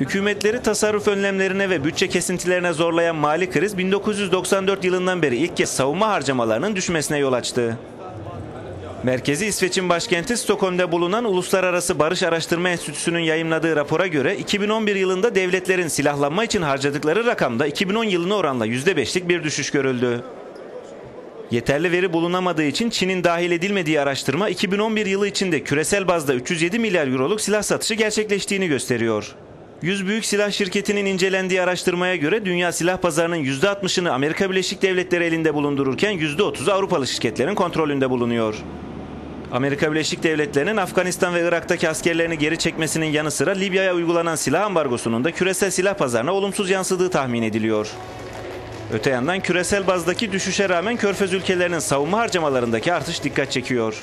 Hükümetleri tasarruf önlemlerine ve bütçe kesintilerine zorlayan mali kriz 1994 yılından beri ilk kez savunma harcamalarının düşmesine yol açtı. Merkezi İsveç'in başkenti Stockholm'da bulunan Uluslararası Barış Araştırma Enstitüsü'nün yayımladığı rapora göre 2011 yılında devletlerin silahlanma için harcadıkları rakamda 2010 yılına oranla %5'lik bir düşüş görüldü. Yeterli veri bulunamadığı için Çin'in dahil edilmediği araştırma 2011 yılı içinde küresel bazda 307 milyar euroluk silah satışı gerçekleştiğini gösteriyor. 100 büyük silah şirketinin incelendiği araştırmaya göre dünya silah pazarının %60'ını Amerika Birleşik Devletleri elinde bulundururken %30'u Avrupalı şirketlerin kontrolünde bulunuyor. Amerika Birleşik Devletleri'nin Afganistan ve Irak'taki askerlerini geri çekmesinin yanı sıra Libya'ya uygulanan silah ambargosunun da küresel silah pazarına olumsuz yansıdığı tahmin ediliyor. Öte yandan küresel bazdaki düşüşe rağmen Körfez ülkelerinin savunma harcamalarındaki artış dikkat çekiyor.